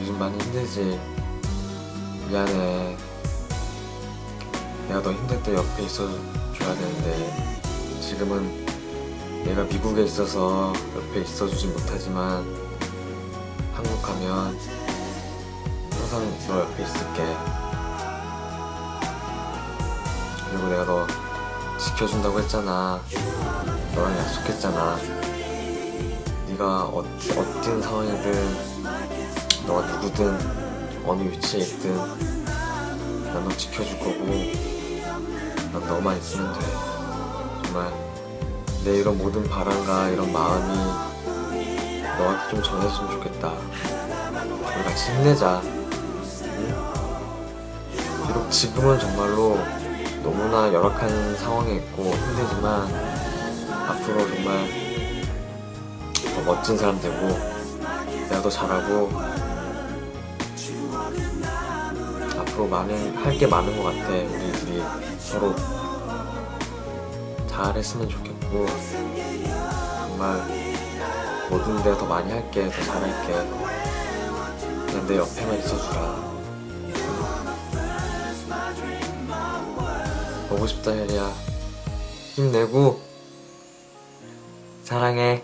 요즘 많이 힘들지? 미안해. 내가 너 힘들 때 옆에 있어줘야 되는데 지금은 내가 미국에 있어서 옆에 있어주진 못하지만 한국 가면 항상 너 옆에 있을게. 그리고 내가 너 지켜준다고 했잖아. 너랑 약속했잖아. 네가 어, 어떤 상황이든 너가 누구든 어느 위치에 있든 난 너 지켜줄 거고 난 너만 있으면 돼. 정말 내 이런 모든 바람과 이런 마음이 너한테 좀 전해졌으면 좋겠다. 우리 같이 힘내자. 응? 비록 지금은 정말로 너무나 열악한 상황에 있고 힘들지만 앞으로 정말 더 멋진 사람 되고 내가 더 잘하고 앞으로 많은 할 게 많은 것 같아. 우리 둘이 서로 잘했으면 좋겠고 정말 모든 데더 많이 할게 더 잘할게. 그냥 내 옆에만 있어주라. 보고 싶다 혜리야. 힘내고 사랑해